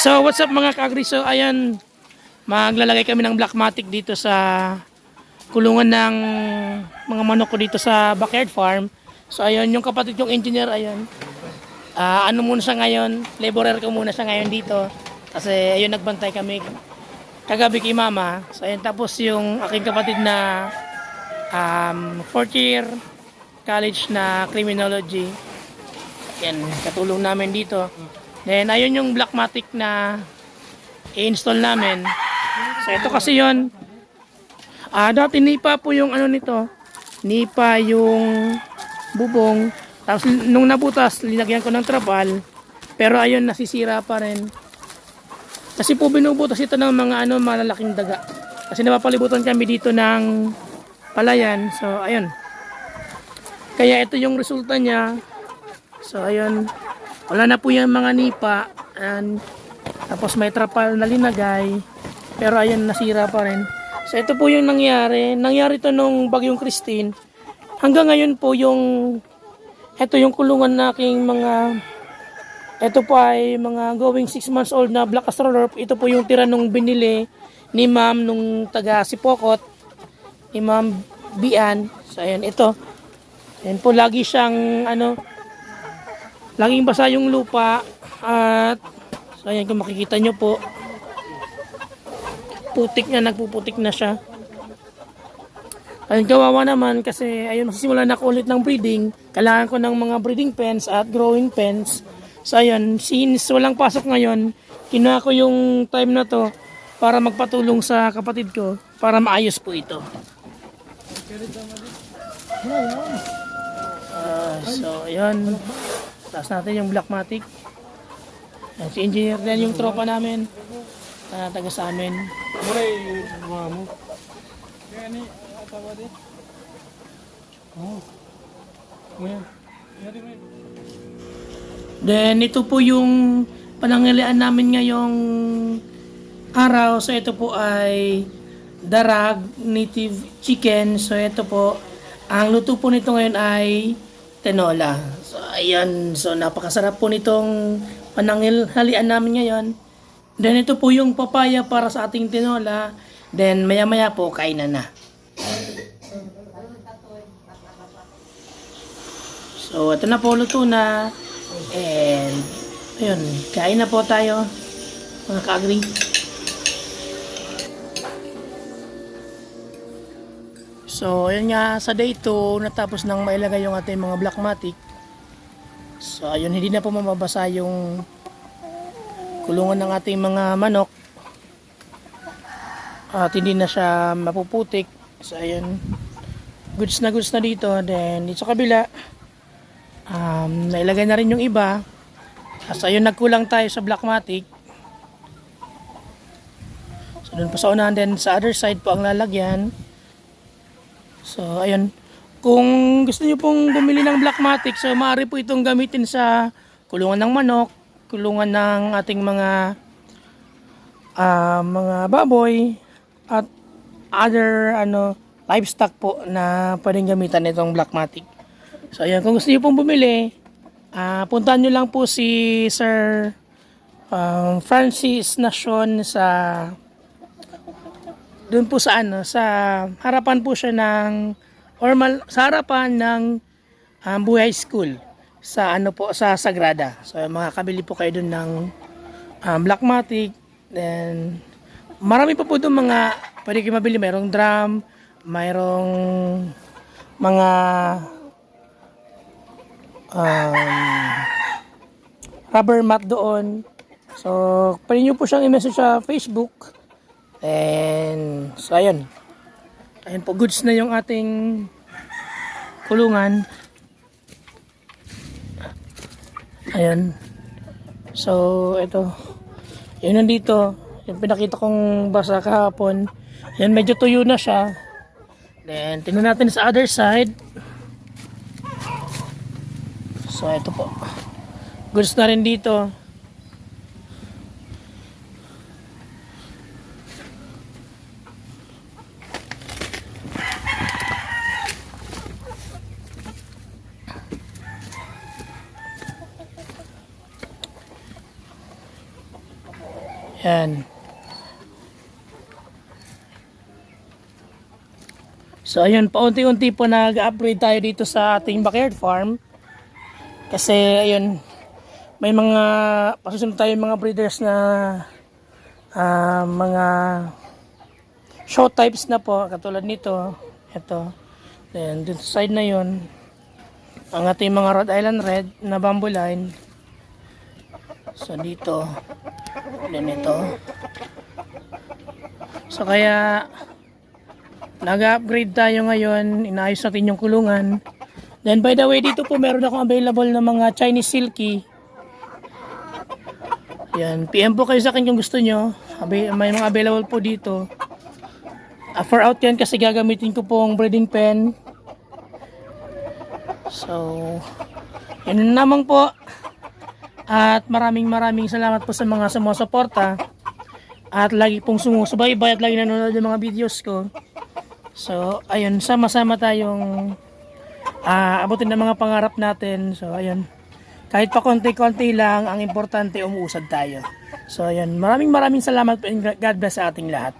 So what's up mga kagri? So ayan, maglalagay kami ng black matic dito sa kulungan ng mga manok ko dito sa backyard farm. So ayun, yung kapatid yung engineer, ayun. Ah, ano muna siya ngayon, laborer ko muna siya ngayon dito. Kasi ayun, nagbantay kami kagabi kay mama. So ayun, tapos yung aking kapatid na um, fourth year college na criminology. Yan, katulong namin dito. Then, ayun yung Blackmatic na i-install namin. So, ito kasi yon Ah, dati nipa po yung ano nito. Nipa yung bubong. Tapos, nung nabutas, linagyan ko ng trapal. Pero ayun, nasisira pa rin. Kasi po binubutas ito ng mga ano, malalaking daga. Kasi napapalibutan kami dito ng palayan. So, ayun. Kaya ito yung resulta niya. So, ayun. Wala na po yung mga nipa. And, tapos may trapal na linagay. Pero ayun, nasira pa rin. So, ito po yung nangyari. Nangyari to nung bagyong Christine. Hanggang ngayon po yung ito yung kulungan na aking mga ito po ay mga going 6 months old na black astrolorp. Ito po yung tira nung binili ni ma'am nung taga Sipokot. Ni ma'am Bian. So, ayan, ito. Ayan po, lagi siyang ano, laging basa yung lupa at so ayan kung makikita nyo po putik na nagpuputik na siya. Ayun kawawa naman kasi ayun magsisimula na ako ulit ng breeding. Kailangan ko ng mga breeding pens at growing pens. So ayun since walang pasok ngayon kinuha ko yung time na to para magpatulong sa kapatid ko para maayos po ito. Ah, so ayun Taas natin yung Blackmatic. Yan, si engineer din yung tropa namin. na taga sa amin. Muray, mga mo. Kaya ni, atawa di. Oh. Din, ngayon. Then ito po yung panangalian namin ngayong araw. So ito po ay darag native chicken. So ito po, ang luto po nito ngayon ay tenola. So ayan, so napakasarap po nitong pananghalian namin ngayon. Then ito po yung papaya para sa ating tinola. Then maya maya po kainan na. So ito na po luto na. And ayun, kain na po tayo mga ka-agree. So, ayun nga, sa day 2, natapos nang mailagay yung ating mga blackmatic. So, ayun, hindi na po mababasa yung kulungan ng ating mga manok. At hindi na siya mapuputik. So, ayun, goods na goods na dito. Then, dito sa kabila, um, nailagay na rin yung iba. So, ayun, nagkulang tayo sa blackmatic. So, doon pa sa unahan, then sa other side po ang lalagyan. So, ayun. Kung gusto niyo pong bumili ng Blackmatic, so maaari po itong gamitin sa kulungan ng manok, kulungan ng ating mga ah, mga baboy at other ano livestock po na pwedeng gamitan itong Blackmatic. So, ayun. Kung gusto niyo pong bumili, ah puntahan niyo lang po si Sir um, Francis Nacion sa doon po sa ano, sa harapan po siya ng or mal, sa harapan ng um, Buhay School sa ano po sa Sagrada. So mga kabili po kayo doon ng um, Blackmatic then marami pa po doon mga pwede kayo mabili mayroong drum, mayroong mga um, rubber mat doon. So, pwede nyo po siyang i-message sa Facebook. And, so ayun. Ayun po, goods na yung ating kulungan. Ayun. So, ito. Yun nandito. Yung pinakita kong basa kahapon. Ayun, medyo tuyo na siya. Then, tingnan natin sa other side. So, ito po. Goods na rin dito. Yan. So ayun, paunti-unti po nag-upgrade tayo dito sa ating backyard farm. Kasi ayun, may mga pasusunod tayo mga breeders na ah, mga show types na po katulad nito. Ito. Then dito side na yun, ang ating mga Rhode Island Red na bamboo line. So dito, then ito. So kaya nag-upgrade tayo ngayon, inaayos natin yung kulungan. Then by the way, dito po meron akong available na mga Chinese Silky. Yan, PM po kayo sa akin kung gusto nyo. May mga available po dito. Ah, for out yan kasi gagamitin ko pong breeding pen. So, yun naman po. At maraming maraming salamat po sa mga sumusuporta. At lagi pong sumusubaybay at lagi nanonood ng mga videos ko. So, ayun, sama-sama tayong ah, abutin ng mga pangarap natin. So, ayun. Kahit pa konti-konti lang, ang importante umuusad tayo. So, ayun. Maraming maraming salamat po and God bless sa ating lahat.